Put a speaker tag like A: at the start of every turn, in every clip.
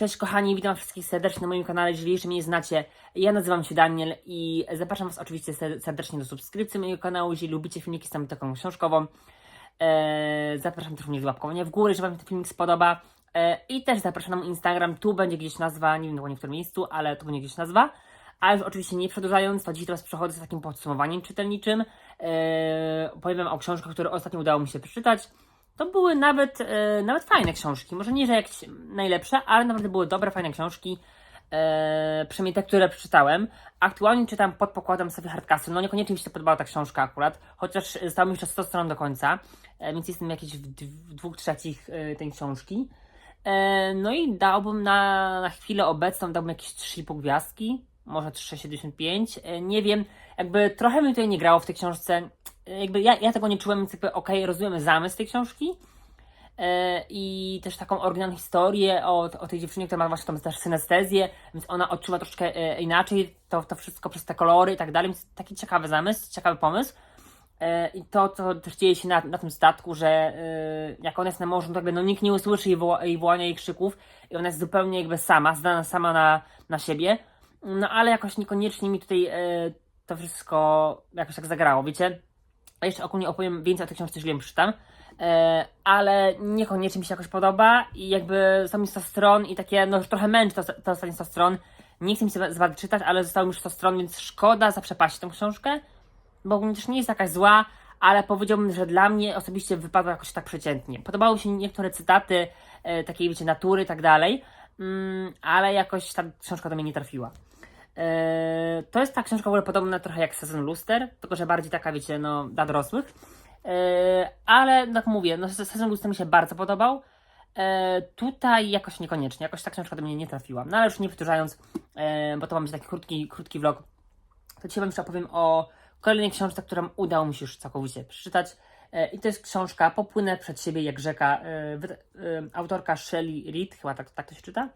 A: Cześć kochani, witam wszystkich serdecznie na moim kanale, jeżeli jeszcze mnie nie znacie. Ja nazywam się Daniel i zapraszam Was oczywiście ser- serdecznie do subskrypcji mojego kanału, jeżeli lubicie filmiki z taką książkową. E, zapraszam też mnie do łapkowania w górę, jeżeli Wam ten filmik spodoba. E, I też zapraszam na mój Instagram, tu będzie gdzieś nazwa, nie wiem dokładnie w którym miejscu, ale tu będzie gdzieś nazwa. A już oczywiście nie przedłużając, to dziś teraz przechodzę z takim podsumowaniem czytelniczym. E, powiem o książkach, które ostatnio udało mi się przeczytać. To były nawet, e, nawet fajne książki. Może nie, że jakieś najlepsze, ale naprawdę były dobre, fajne książki. E, przynajmniej te, które przeczytałem. Aktualnie czytam pod pokładem sobie Hardcastle. No niekoniecznie mi się podobała ta książka akurat, chociaż zostało mi jeszcze 100 stron do końca, e, więc jestem jakieś w, w dwóch trzecich e, tej książki. E, no i dałbym na, na chwilę obecną dałbym jakieś 3,5 gwiazdki, może 3,75. E, nie wiem, jakby trochę mi tutaj nie grało w tej książce. Jakby ja, ja tego nie czułem, więc jakby okej, rozumiem zamysł tej książki. E, I też taką oryginalną historię o, o tej dziewczynie, która ma właśnie tą też synestezję, więc ona odczuwa troszeczkę e, inaczej to, to wszystko przez te kolory i tak dalej, więc taki ciekawy zamysł, ciekawy pomysł. E, I to, co też dzieje się na, na tym statku, że e, jak ona jest na morzu, to jakby no, nikt nie usłyszy jej, woła, jej wołania, jej krzyków i ona jest zupełnie jakby sama, zdana sama na, na siebie. No ale jakoś niekoniecznie mi tutaj e, to wszystko jakoś tak zagrało, wiecie? Jeszcze ogólnie opowiem więcej o tej książce, jeżeli ją przeczytam. E, ale niekoniecznie mi się jakoś podoba i jakby są mi 100 stron i takie, no trochę męczy to, to ostatnie 100 stron. Nie chcę mi się bardzo czytać, ale zostało mi już 100 stron, więc szkoda zaprzepaścić tą książkę, bo ogólnie też nie jest jakaś zła, ale powiedziałbym, że dla mnie osobiście wypadła jakoś tak przeciętnie. Podobały mi się niektóre cytaty, e, takiej wiecie, natury i tak dalej, mm, ale jakoś ta książka do mnie nie trafiła. E, to jest ta książka w ogóle podobna trochę jak Sezon Luster, tylko że bardziej taka, wiecie, no, dla dorosłych. E, ale, tak mówię, no, se- Sezon Luster mi się bardzo podobał. E, tutaj jakoś niekoniecznie, jakoś ta książka do mnie nie trafiła. No ale już nie powtarzając, bo to ma być taki krótki, krótki vlog, to dzisiaj Wam jeszcze opowiem o kolejnej książce, którą udało mi się już całkowicie przeczytać. I to jest książka Popłynę przed siebie jak rzeka. Autorka Shelley Reed, chyba tak, tak to się czyta.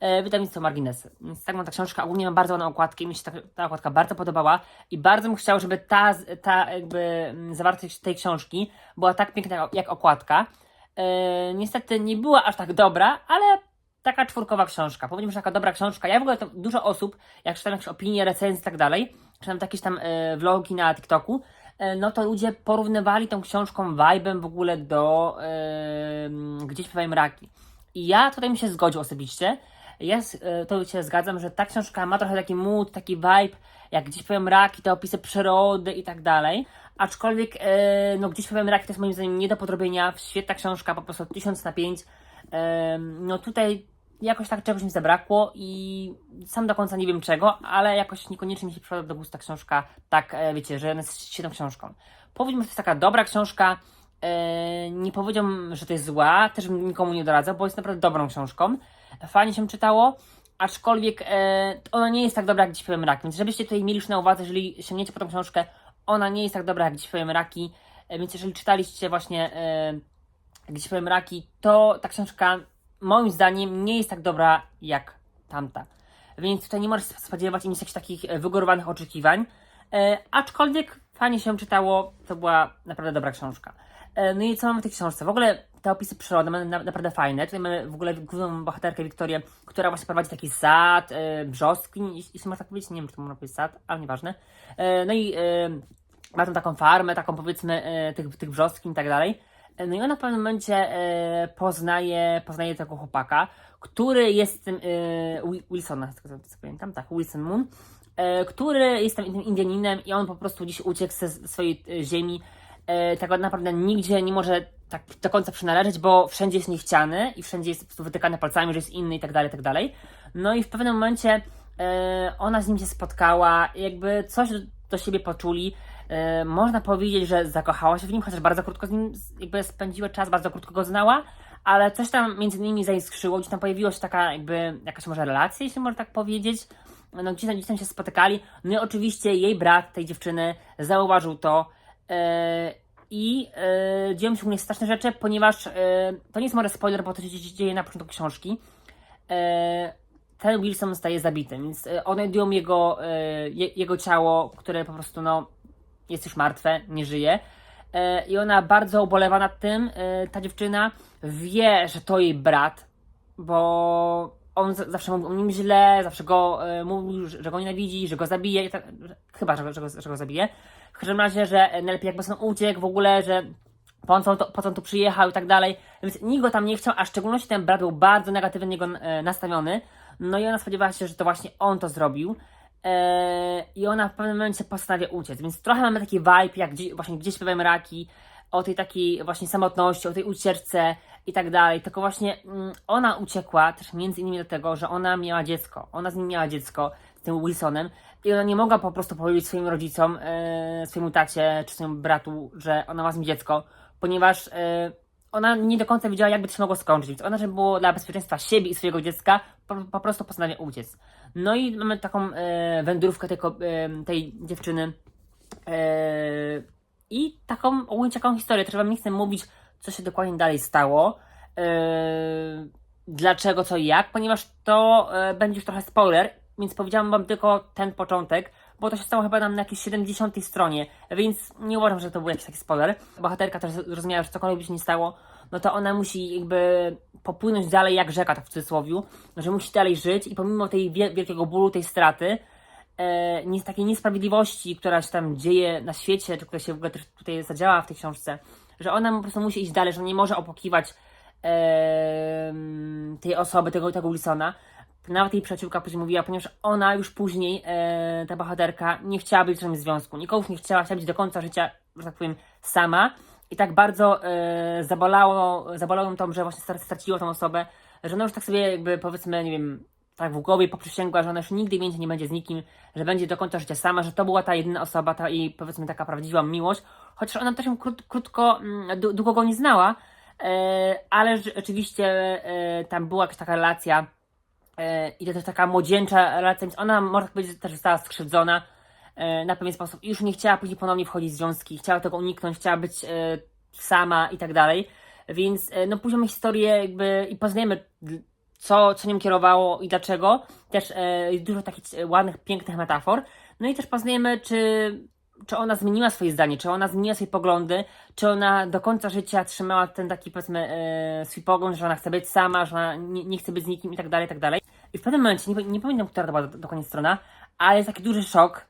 A: E, wydawnictwo Marginesy. Więc tak mam ta książka, ogólnie ma bardzo ładną okładkę i mi się ta, ta okładka bardzo podobała i bardzo bym chciał, żeby ta, ta jakby zawartość tej książki była tak piękna jak, okładka. E, niestety nie była aż tak dobra, ale taka czwórkowa książka. Powiem, że taka dobra książka. Ja w ogóle to dużo osób, jak czytam jakieś opinie, recenzje i tak dalej, czytam jakieś tam e, vlogi na TikToku, no to ludzie porównywali tą książką vibe'em w ogóle do e, Gdzieś śpiewają raki. I ja tutaj mi się zgodził osobiście. Ja e, to się zgadzam, że ta książka ma trochę taki mood, taki vibe, jak gdzieś powiem raki, te opisy przyrody i tak dalej. Aczkolwiek, e, no gdzieś powiem raki to jest moim zdaniem nie do podrobienia. Świetna książka, po prostu 1000 na 5. E, no tutaj jakoś tak czegoś mi zabrakło i sam do końca nie wiem czego, ale jakoś niekoniecznie mi się przypadła do gustu ta książka, tak wiecie, że ona jest świetną książką. Powiedzmy, że to jest taka dobra książka, nie powiedziałbym, że to jest zła, też bym nikomu nie doradzał, bo jest naprawdę dobrą książką. Fajnie się czytało, aczkolwiek e, ona nie jest tak dobra jak Dziś powiem raki, więc żebyście tutaj mieli już na uwadze, jeżeli sięgniecie po tą książkę, ona nie jest tak dobra jak Dziś powiem raki, e, więc jeżeli czytaliście właśnie e, Dziś powiem raki, to ta książka moim zdaniem nie jest tak dobra jak tamta. Więc tutaj nie możesz się spodziewać mieć jakichś takich e, wygórowanych oczekiwań. E, aczkolwiek fajnie się czytało, to była naprawdę dobra książka. E, no i co mamy w tej książce? W ogóle te opisy przyrody mamy na, naprawdę fajne. Tutaj mamy w ogóle główną bohaterkę Wiktorię, która właśnie prowadzi taki sad, e, brzoskwiń, jeśli można tak powiedzieć, nie wiem, czy to można powiedzieć sad, ale nieważne. E, no i e, ma tam taką farmę, taką powiedzmy e, tych, tych brzoskwiń i tak dalej. E, No i ona w pewnym momencie e, poznaje, poznaje tego chłopaka, który jest tym, e, Wi- Wilsona, tego co pamiętam, tak, Wilson Moon, e, który jest tam tym Indianinem i on po prostu gdzieś uciekł ze swojej e, ziemi, e, tak naprawdę nigdzie nie może tak do końca przynależeć, bo wszędzie jest niechciany i wszędzie jest po prostu wytykany palcami, że jest inny i tak dalej, i tak dalej. No i w pewnym momencie e, ona z nim się spotkała, jakby coś do, siebie poczuli. E, można powiedzieć, że zakochała się w nim, chociaż bardzo krótko z nim jakby spędziła czas, bardzo krótko go znała, ale coś tam między nimi zaiskrzyło, gdzieś tam pojawiła się taka jakby jakaś może relacja, jeśli można tak powiedzieć. No gdzieś tam, gdzieś tam się spotykali. No i oczywiście jej brat, tej dziewczyny, zauważył to e, i e, dzieją się u mnie straszne rzeczy, ponieważ e, to nie jest może spoiler, bo to się dzieje na początku książki. E, ten Wilson zostaje zabity, więc e, odnajdują jego, je, jego ciało, które po prostu no, jest już martwe, nie żyje. E, I ona bardzo ubolewa nad tym, e, ta dziewczyna wie, że to jej brat, bo on zawsze mówił o nim źle, zawsze go e, mówił, że go nienawidzi, że go zabije, tak, chyba, że, go- że, go, że go zabije. W każdym razie, że najlepiej jakby stąd uciekł w ogóle, że po co, on to, po co on tu przyjechał i tak dalej. Więc nikt go tam nie chciał, a w szczególności ten brat był bardzo negatywnie niego e, nastawiony. No i ona spodziewała się, że to właśnie on to zrobił. E, I ona w pewnym momencie postanawia uciec. Więc trochę mamy taki vibe, jak gdzie, właśnie gdzieś śpiewałem raki, o tej takiej właśnie samotności, o tej ucieczce i tak dalej. Tylko właśnie mm, ona uciekła też między innymi dlatego, że ona miała dziecko. Ona z nim miała dziecko, z tym Wilsonem. I ona nie mogła po prostu powiedzieć swoim rodzicom, e, swojemu tacie czy swojemu bratu, że ona ma z nim dziecko, ponieważ e, ona nie do końca wiedziała, jakby to się mogło skończyć. Więc ona, żeby było dla bezpieczeństwa siebie i swojego dziecka, po, po prostu postanawia uciec. No i mamy taką e, wędrówkę tej, e, tej dziewczyny. E, I taką ogólnie ciekawą historię. Też wam nie chcę mówić, co się dokładnie dalej stało. E, dlaczego, co i jak, ponieważ to e, będzie już trochę spoiler, więc powiedziałam wam tylko ten początek, bo to się stało chyba na jakiejś 70 stronie, więc nie uważam, że to był jakiś taki spoiler. Bohaterka też zrozumiała, że cokolwiek by się nie stało, no to ona musi jakby popłynąć dalej jak rzeka, tak w cudzysłowie, że musi dalej żyć i pomimo tej wiel- wielkiego bólu, tej straty, e, takiej niesprawiedliwości, która się tam dzieje na świecie, czy która się w ogóle tutaj zadziała w tej książce, że ona po prostu musi iść dalej, że nie może opłakiwać em, tej osoby, tego, tego Wilsona. Nawet jej przyjaciółka później mówiła, ponieważ ona już później, e, ta bohaterka, nie chciała być w żadnym związku. Nikogo nie chciała, chciała być do końca życia, że tak powiem, sama. I tak bardzo e, zabolało, zabolało ją to, że właśnie stra- straciła tą osobę, że ona już tak sobie jakby powiedzmy, nie wiem, tak w głowie poprzysięgła, że ona już nigdy więcej nie będzie z nikim, że będzie do końca życia sama, że to była ta jedyna osoba, ta jej powiedzmy taka prawdziwa miłość, chociaż ona też ją krót, krótko, mm, dłu- długo go nie znała, e, ale rzeczywiście e, tam była jakaś taka relacja e, i to też taka młodzieńcza relacja, więc ona można powiedzieć, też została skrzywdzona na pewien sposób. I już nie chciała później ponownie wchodzić w związki, chciała tego uniknąć, chciała być sama i tak dalej, więc no później mamy historię jakby i poznajemy co, co nią kierowało i dlaczego. Też e, jest dużo takich e, ładnych, pięknych metafor. No i też poznajemy, czy, czy ona zmieniła swoje zdanie, czy ona zmieniła swoje poglądy, czy ona do końca życia trzymała ten taki, powiedzmy, e, swój pogląd, że ona chce być sama, że ona nie, nie chce być z nikim i tak dalej, i tak dalej. I w pewnym momencie, nie, nie pamiętam, która to była do- dokładnie strona, ale jest taki duży szok,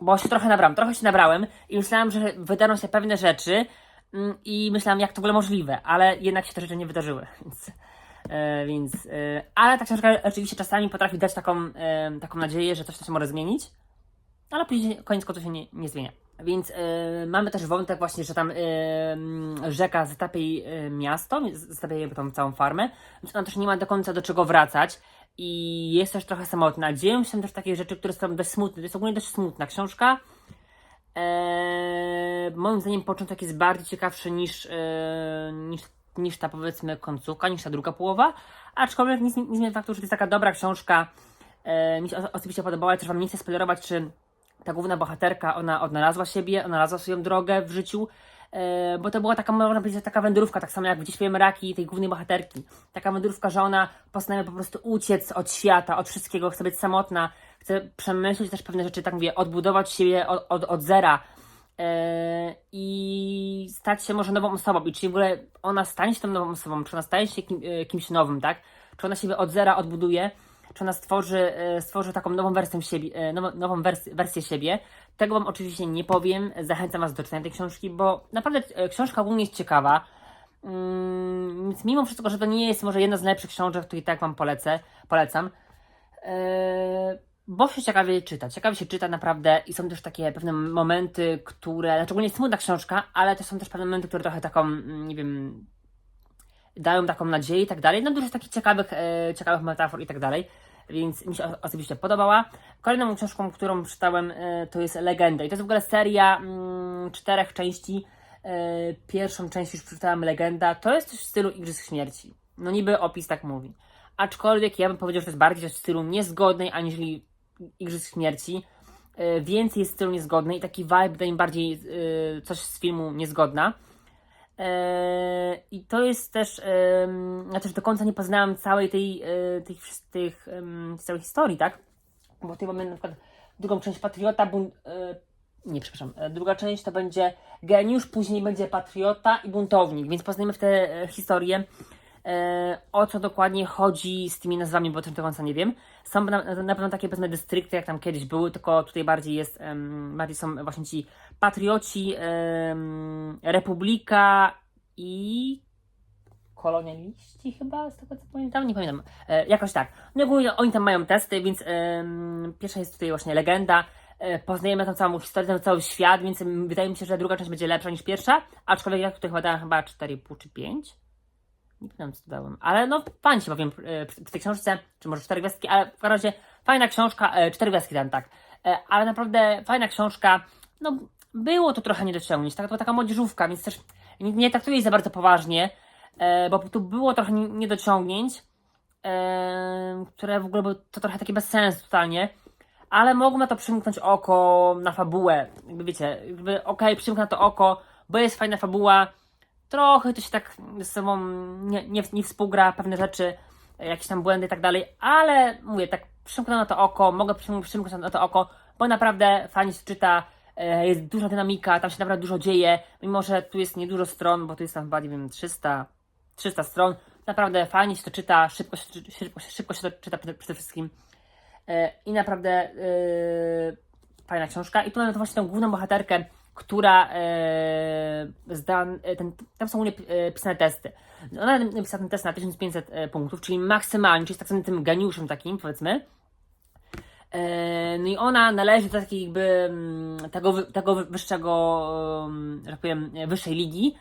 A: bo się trochę nabrałem, trochę się nabrałem i myślałam, że wydarzą się pewne rzeczy mm, i myślałam, jak to w ogóle możliwe, ale jednak się te rzeczy nie wydarzyły, więc... E, więc, e, ale ta książka oczywiście czasami potrafi dać taką, e, taką nadzieję, że coś się może zmienić, ale później koniec końców się nie, nie zmienia. Więc mamy też wątek właśnie, że tam rzeka zatapia jej miasto, zatapia jej tą całą farmę, więc ona też nie ma do końca do czego wracać i jest też trochę samotna. Dzieją się też takie rzeczy, które są dość smutne. To jest ogólnie dość smutna książka. Moim zdaniem początek jest bardziej ciekawszy niż, niż, niż ta powiedzmy końcówka, niż ta druga połowa. Aczkolwiek nic nie zmienia faktu, że to jest taka dobra książka. E, mi się osobiście podobała, też wam nie chcę spoilerować, czy ta główna bohaterka, ona odnalazła siebie, odnalazła swoją drogę w życiu. E, bo to była taka, można powiedzieć, taka wędrówka, tak samo jak w Gdzie śpiewamy raki tej głównej bohaterki. Taka wędrówka, że ona postanawia po prostu uciec od świata, od wszystkiego, chce być samotna, chce przemyśleć też pewne rzeczy, tak mówię, odbudować siebie od, od, od zera i stać się może nową osobą. I czy w ogóle ona stanie się tą nową osobą, czy ona staje się kim, e, kimś nowym, tak? Czy ona siebie od zera odbuduje, czy ona stworzy, e, stworzy taką nową wersję siebie, e, nową, nową wers- wersję siebie. Tego Wam oczywiście nie powiem. Zachęcam Was do czytania tej książki, bo naprawdę e, książka ogólnie jest ciekawa. Mm, Więc mimo wszystko, że to nie jest może jedna z najlepszych książek, i tak Wam polecę, polecam. Bo się ciekawie czyta. Ciekawie się czyta naprawdę i są też takie pewne momenty, które, znaczy ogólnie jest smutna książka, ale też są też pewne momenty, które trochę taką, mm, nie wiem, dają taką nadzieję i tak dalej. No dużo takich ciekawych, e, ciekawych metafor i tak dalej, więc mi się osobiście podobała. Kolejną książką, którą czytałem, e, to jest Legenda i to jest w ogóle seria mm, czterech części. E, pierwszą część już przeczytałem Legenda, to jest coś w stylu Igrzysk Śmierci. No niby opis tak mówi. Aczkolwiek ja bym powiedział, że to jest bardziej coś w stylu niezgodnej, aniżeli Igrzysk Śmierci. E, więcej jest stylu niezgodnej i taki vibe daje im bardziej e, coś z filmu niezgodna. Eee, I to jest też, też do końca nie poznałam całej tej, e, tych, tych, całej historii, tak? Bo tutaj mamy na przykład drugą część Patriota, bun, e, nie, przepraszam, e, druga część to będzie geniusz, później będzie Patriota i buntownik, więc poznajemy w te e, historie E, o co dokładnie chodzi z tymi nazwami, bo też do końca nie wiem. Są na, na pewno takie pewne dystrykty, jak tam kiedyś były, tylko tutaj bardziej jest, bardziej są właśnie ci patrioci, republika i kolonialiści chyba, z tego co pamiętam, nie pamiętam, e, jakoś tak. No ogólnie oni tam mają testy, więc pierwsza jest tutaj właśnie legenda, e, poznajemy tą całą historię, ten cały świat, więc wydaje mi się, że druga część będzie lepsza niż pierwsza, aczkolwiek ja tutaj chyba dałem chyba 4,5 czy 5. Nie pamiętam co dałem, ale no fajnie się powiem w tej książce, czy może cztery gwiazdki, ale w każdym razie fajna książka, e, cztery gwiazdki dałem tak, E, ale naprawdę fajna książka, no było to trochę nie dociągnięć, tak, to była taka młodzieżówka, więc też nie, nie traktuję jej za bardzo poważnie, e, bo tu było trochę nie- niedociągnięć, e, które w ogóle były to trochę takie bez sensu totalnie, ale mogło na to przymknąć oko na fabułę, jakby wiecie, jakby okej, przymknę na to oko, bo jest fajna fabuła, trochę to się tak ze sobą nie, nie, nie współgra pewne rzeczy, jakieś tam błędy i tak dalej, ale mówię, tak przymknę na to oko, mogę przym- przymknąć na to oko, bo naprawdę fajnie się czyta, e, jest duża dynamika, tam się naprawdę dużo dzieje, mimo że tu jest niedużo stron, bo tu jest tam chyba, nie wiem, 300, 300 stron, naprawdę fajnie się to czyta, szybko się, szybko, szybko się to czyta przede, wszystkim E, i naprawdę e, fajna książka. I tu mamy właśnie tą główną bohaterkę, która e, zda, e, ten, tam są u niej e, pisane testy. Ona napisała ten test na 1500 e, punktów, czyli maksymalnie, czyli jest tak zwanym tym geniuszem takim, powiedzmy. No i ona należy do takiej jakby mm, tego, tego wy- wyższego, mm, że tak powiem, wyższej ligi.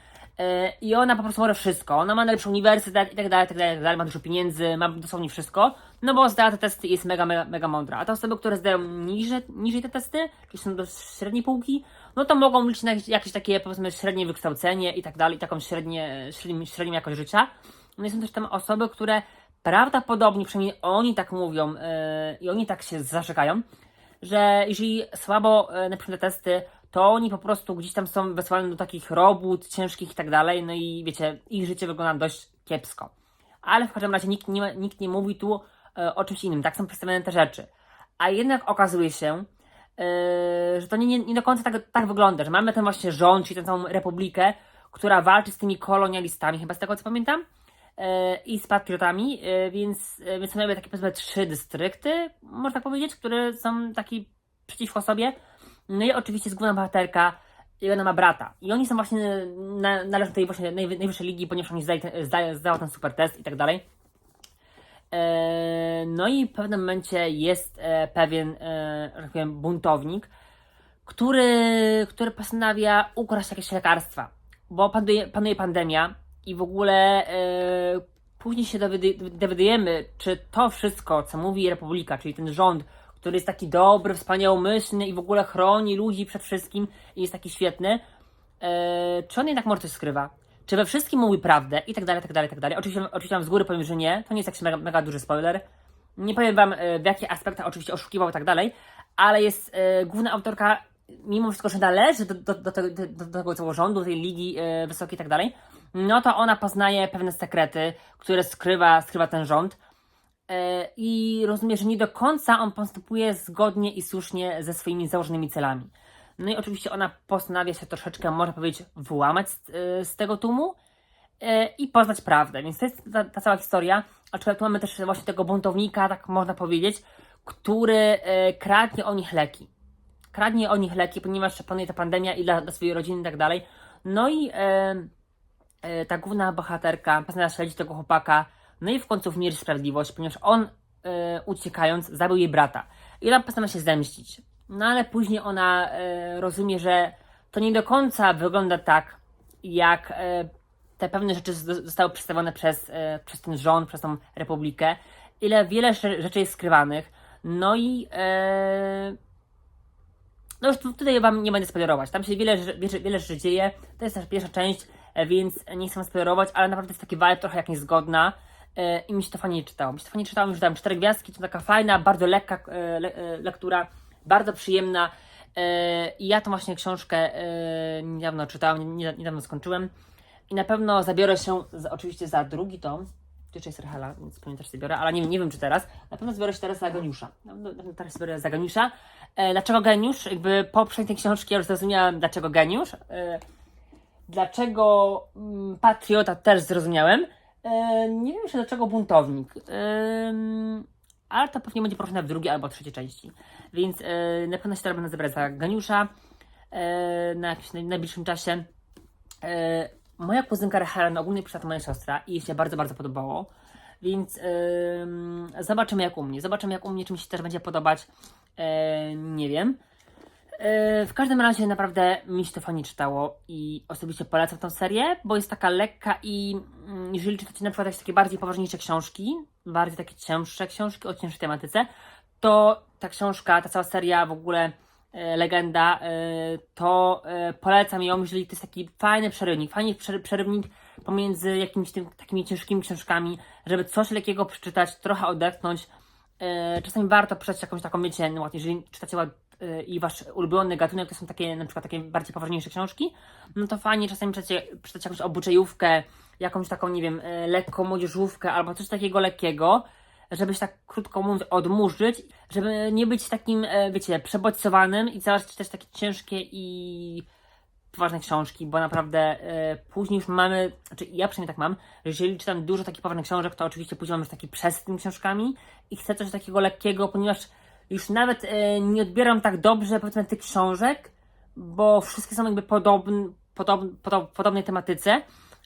A: I ona po prostu może wszystko. Ona ma najlepszy uniwersytet i tak dalej, tak dalej, tak dalej, ma dużo pieniędzy, ma dosłownie wszystko. No bo zdała te testy i jest mega, mega, mega mądra. A te osoby, które zdają niżej, niżej te testy, czyli są do średniej półki, no to mogą liczyć na jakieś, takie powiedzmy średnie wykształcenie i tak dalej, taką średnie, średnią, jakość życia. No i są też tam osoby, które prawdopodobnie, przynajmniej oni tak mówią yy, i oni tak się zarzekają, że jeżeli słabo e, napiszą te testy, to oni po prostu gdzieś tam są wysłani do takich robót ciężkich i tak dalej, no i wiecie, ich życie wygląda dość kiepsko. Ale w każdym razie nikt nie, nikt nie mówi tu e, o czymś innym, tak są przedstawione te rzeczy. A jednak okazuje się, że to nie, nie, nie do końca tak, tak wygląda, że mamy ten właśnie rząd, czyli tę całą republikę, która walczy z tymi kolonialistami, chyba z tego co pamiętam, e, i z patriotami, e, więc, więc mamy takie powiedzmy trzy dystrykty, można tak powiedzieć, które są taki przeciwko sobie. No i oczywiście jest główna bohaterka i ona ma brata. I oni są właśnie, na, należą do tej właśnie najwy, najwyższej ligi, ponieważ oni zdali ten super test i tak dalej. E, no i w pewnym momencie jest e, pewien, e, że tak powiem, buntownik, który, który postanawia ukraść jakieś lekarstwa, bo panuje, panuje pandemia i w ogóle e, później się dowiadujemy, czy to wszystko, co mówi Republika, czyli ten rząd, który jest taki dobry, wspaniałomyślny i w ogóle chroni ludzi przed wszystkim i jest taki świetny, e, czy on jednak coś skrywa? Czy we wszystkim mówi prawdę i tak dalej, tak dalej, tak dalej. Oczywiście, oczywiście z góry powiem, że nie, to nie jest jakiś mega, mega duży spoiler. Nie powiem wam e, w jakich aspektach oczywiście oszukiwał i tak dalej, ale jest e, główna autorka, mimo wszystko, że należy do, do, do, tego- do, do tego całego rządu, tej ligi e, wysokiej i tak dalej, no to ona poznaje pewne sekrety, które skrywa, skrywa ten rząd. I rozumie, że nie do końca on postępuje zgodnie i słusznie ze swoimi założonymi celami. No i oczywiście ona postanawia się troszeczkę, można powiedzieć, wyłamać z, e, z tego tłumu e, i poznać prawdę. Więc to jest ta, ta cała historia. Aczkolwiek tu mamy też właśnie tego buntownika, tak można powiedzieć, który e, kradnie o nich leki. Kradnie o nich leki, ponieważ panuje ta pandemia i dla, dla swojej rodziny i tak dalej. No i ta główna bohaterka postanawia śledzić tego chłopaka, no i w końcu wmierzy sprawiedliwość, ponieważ on uciekając zabił jej brata. I ona postanawia się zemścić. No ale później ona e, rozumie, że to nie do końca wygląda tak, jak e, te pewne rzeczy zostały przedstawione przez, e, przez ten rząd, przez tą republikę, ile wiele rze- rzeczy jest skrywanych. No i e, no już tu- tutaj wam nie będę spoilerować. Tam się wiele, wiele, wiele rzeczy dzieje. To jest też pierwsza część, więc nie chcę spoilerować, ale naprawdę jest taki vibe trochę jak niezgodna. e, I mi się to fajnie czytało. Mi się to fajnie czytało, już dałem cztery gwiazdki, to taka fajna, bardzo lekka le, e, lektura, bardzo przyjemna. E, I ja tą właśnie książkę e, niedawno czytałam, nie- niedawno skończyłem. I na pewno zabiorę się oczywiście za drugi tom. Tu jeszcze jest Rehela, więc pewnie też sobie biorę, ale nie, nie wiem czy teraz. Na pewno zbiorę się teraz za Geniusza. Teraz zbiorę za Geniusza. E, dlaczego Geniusz? Jakby po tej książki ja już zrozumiałem, dlaczego Geniusz. Dlaczego mm, Patriota też zrozumiałem. Nie wiem jeszcze dlaczego buntownik. Ale to pewnie będzie poruszone w drugiej albo trzeciej części. Więc e, na pewno się teraz będę zabierać za Ganiusza e, na jakimś naj, najbliższym czasie. E, moja kuzynka Helen ogólnie przyszła to moja siostra i jej się bardzo, bardzo podobało. Więc ym, zobaczymy jak u mnie. Zobaczymy jak u mnie, czy mi się też będzie podobać. E, nie wiem. E, W każdym razie naprawdę mi się to fajnie czytało i osobiście polecam tę serię, bo jest taka lekka i mm, jeżeli czytacie na przykład jakieś takie bardziej poważniejsze książki, bardziej takie cięższe książki o cięższej tematyce, to ta książka, ta cała seria w ogóle e, legenda, e, to e, polecam ją, jeżeli to jest taki fajny przerywnik, fajny prze- przerywnik pomiędzy jakimiś tym, takimi ciężkimi książkami, żeby coś lekkiego przeczytać, trochę odetchnąć. Czasami warto przeczytać jakąś taką, wiecie, no, jeżeli czytacie i wasz ulubiony gatunek to są takie, na przykład takie bardziej poważniejsze książki, no to fajnie czasami czytacie, czytać jakąś obyczajówkę, jakąś taką, nie wiem, e, lekką młodzieżówkę albo coś takiego lekkiego, żeby się tak krótko mówiąc odmurzyć, żeby nie być takim, e, wiecie, przebodźcowanym i cały czas czytać takie ciężkie i poważne książki, bo naprawdę e, później już mamy, znaczy ja przynajmniej tak mam, że jeżeli czytam dużo takich poważnych książek, to oczywiście później mam już taki tymi książkami i chcę coś takiego lekkiego, ponieważ już nawet nie odbieram tak dobrze powiedzmy tych książek, bo wszystkie są jakby podobn, podob, podob, podobnej tematyce,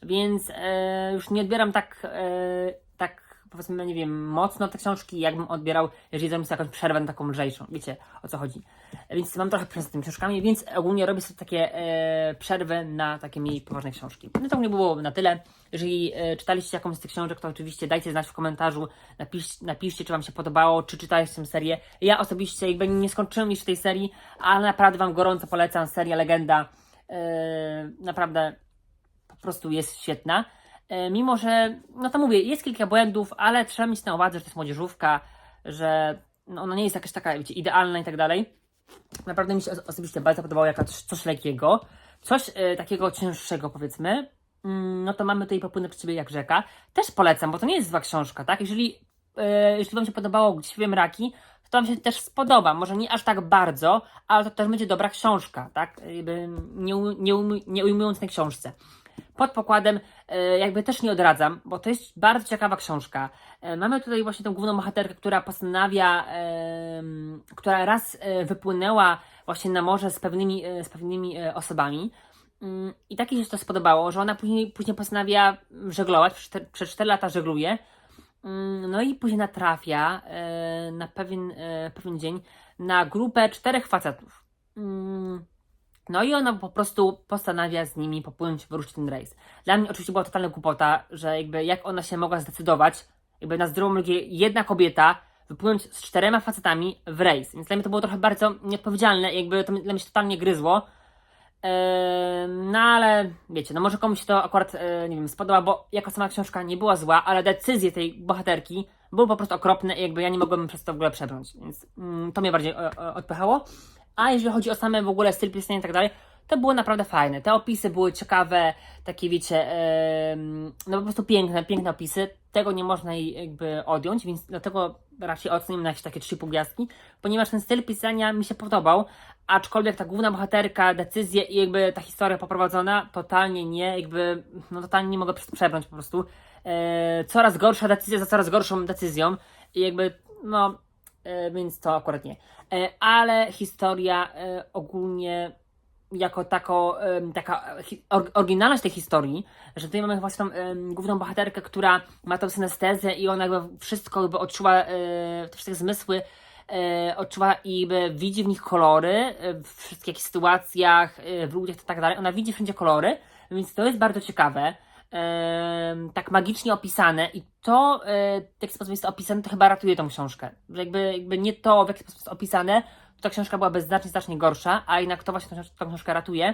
A: więc e, już nie odbieram tak, e, tak powiedzmy, nie wiem, mocno te książki, jakbym odbierał, jeżeli zrobię sobie jakąś przerwę taką lżejszą, wiecie o co chodzi. Więc mam trochę przez z tymi książkami, więc ogólnie robię sobie takie e, przerwy na takie mniej poważne książki. No to nie było na tyle. Jeżeli e, czytaliście jakąś z tych książek, to oczywiście dajcie znać w komentarzu, napisz, napiszcie, czy Wam się podobało, czy czytaliście tę serię. Ja osobiście jakby nie skończyłem jeszcze tej serii, ale naprawdę Wam gorąco polecam serię Legenda. E, naprawdę po prostu jest świetna. E, mimo, że, no to mówię, jest kilka błędów, ale trzeba mieć na uwadze, że to jest młodzieżówka, że no, ona nie jest jakaś taka, wiecie, idealna i tak dalej. Naprawdę mi się os- osobiście bardzo podobało jako coś, lekkiego, coś e, takiego cięższego powiedzmy. Mm, no to mamy tutaj popłynę przy ciebie jak rzeka. Też polecam, bo to nie jest zła książka, tak? Jeżeli, e, jeżeli Wam się podobało Gdzie śpiewam raki, to Wam się też spodoba. Może nie aż tak bardzo, ale to też będzie dobra książka, tak? Nie, nie, nie ujmując tej książce. Pod pokładem e, jakby też nie odradzam, bo to jest bardzo ciekawa książka. E, Mamy tutaj właśnie tą główną bohaterkę, która postanawia, która raz e, wypłynęła właśnie na morze z pewnymi, z pewnymi osobami. Mm, I tak jej się to spodobało, że ona później, później postanawia żeglować, przez czter- przez 4 lata żegluje. Mm, No i później natrafia na pewien, pewien dzień na grupę czterech facetów. No i ona po prostu postanawia z nimi popłynąć, wyruszyć ten rejs. Dla mnie oczywiście była totalna głupota, że jakby jak ona się mogła zdecydować, jakby na zdrową ludzie jedna kobieta wypłynąć z czterema facetami w rejs. Więc dla mnie to było trochę bardzo nieodpowiedzialne jakby to dla mnie się totalnie gryzło. No ale wiecie, no może komuś to akurat, e, nie wiem, spodoba, bo jako sama książka nie była zła, ale decyzje tej bohaterki były po prostu okropne i jakby ja nie mogłem przez to w ogóle przebrnąć, więc mm, to mnie bardziej e, e, odpychało. A jeżeli chodzi o same w ogóle styl pisania i tak dalej, to było naprawdę fajne. Te opisy były ciekawe, takie wiecie, no po prostu piękne, piękne opisy. Tego nie można jej jakby odjąć, więc dlatego raczej oceniam na jakieś takie 3,5 gwiazdki, ponieważ ten styl pisania mi się podobał, aczkolwiek ta główna bohaterka, decyzje i jakby ta historia poprowadzona, totalnie nie, jakby, no totalnie nie mogę przebrnąć po prostu. E, coraz gorsza decyzja za coraz gorszą decyzją i jakby, no, więc to akurat nie. E, ale historia e, ogólnie jako tako, taka oryginalność tej historii, że tutaj mamy właśnie tą główną bohaterkę, która ma tą synestezę i ona jakby wszystko jakby odczuwa, e, te wszystkie zmysły e, odczuwa i widzi w nich kolory, e, w wszystkich sytuacjach, e, w ludziach i tak dalej. Ona widzi wszędzie kolory, więc to jest bardzo ciekawe. Tak magicznie opisane i to, e, w jaki sposób jest to opisane, to chyba ratuje tą książkę. Że jakby, jakby nie to, w jaki sposób jest opisane, to ta książka byłaby znacznie, znacznie gorsza, a jednak to właśnie tą, tą książkę ratuje.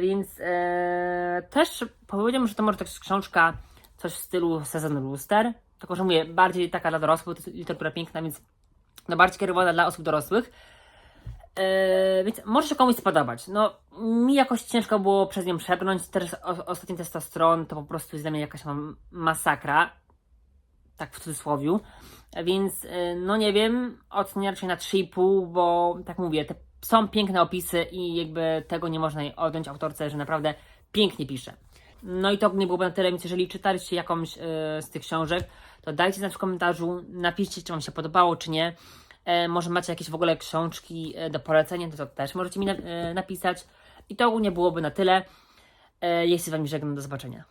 A: Więc e, też powiedziałbym, że to może jest książka coś w stylu Season Rooster, tylko że mówię, bardziej taka dla dorosłych, to jest literatura piękna, więc no bardziej kierowana dla osób dorosłych. Yy, więc może się komuś spodobać. No, mi jakoś ciężko było przez nią przebrnąć. Teraz o, ostatni testosteron to po prostu jest dla mnie jakaś masakra. Tak w cudzysłowie. Więc, yy, no nie wiem, ocenię raczej na 3,5, bo tak mówię, te są piękne opisy i jakby tego nie można odjąć autorce, że naprawdę pięknie pisze. No i to ogólnie byłoby na tyle, więc jeżeli czytaliście jakąś e, z tych książek, to dajcie znać w komentarzu, napiszcie, czy Wam się podobało, czy nie. E, może macie jakieś w ogóle książki e, do polecenia, to, to też możecie mi e, napisać. I to ogólnie byłoby na tyle. Się z Wami żegnam, do zobaczenia.